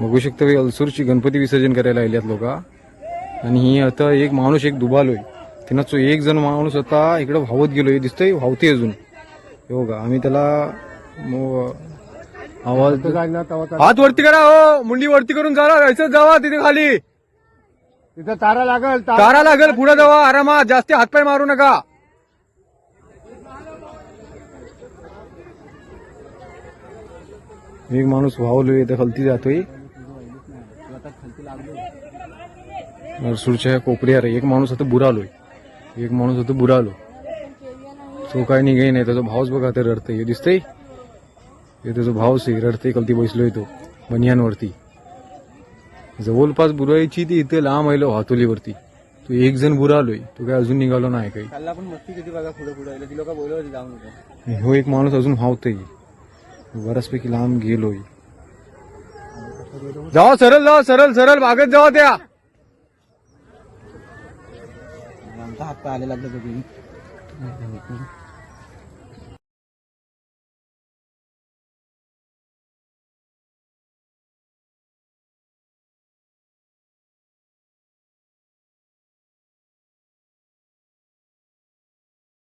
बघू शकता अल्सूरची गणपती विसर्जन करायला आलेत लोक. आणि ही आता एक माणूस एक डुबालोय तिनं तो एक जण माणूस आता इकडे वाहत गेलोय. दिसतोय वाहते अजून. हे बघा आम्ही त्याला आवाज हात वरती करा हो. मुंडी वरती करून जा जायचं जावा तिथे खाली. तिथं तारा लागल तारा- तारा लागेल पुढे जावा आरामात. जास्त हातपाय मारू नका. एक माणूस वाहवलोय त्या खालती जातोय. नरसूरच्या कोपऱ्यावर एक माणूस आता बुरालोय एक माणूस आता बुरालो तो काय निघाय नाही. त्याचा भावच बघा ते रडतंय. हे दिसतंय? हे त्याचा भावच आहे. रडतंय कलती बसलोय तो बनियानवरती. जवळपास बुराईची ती इथे लांब आलो हातोलीवरती. तो एक जण बुरालोय तो काय अजून निघालो नाही काही. हो एक माणूस अजून हावतोय. बऱ्याचपैकी लांब गेलोय. जाओ सरळ जाओ सरळ सरळ मागत जाओ त्या. आमचा हात पाय आलेला लागला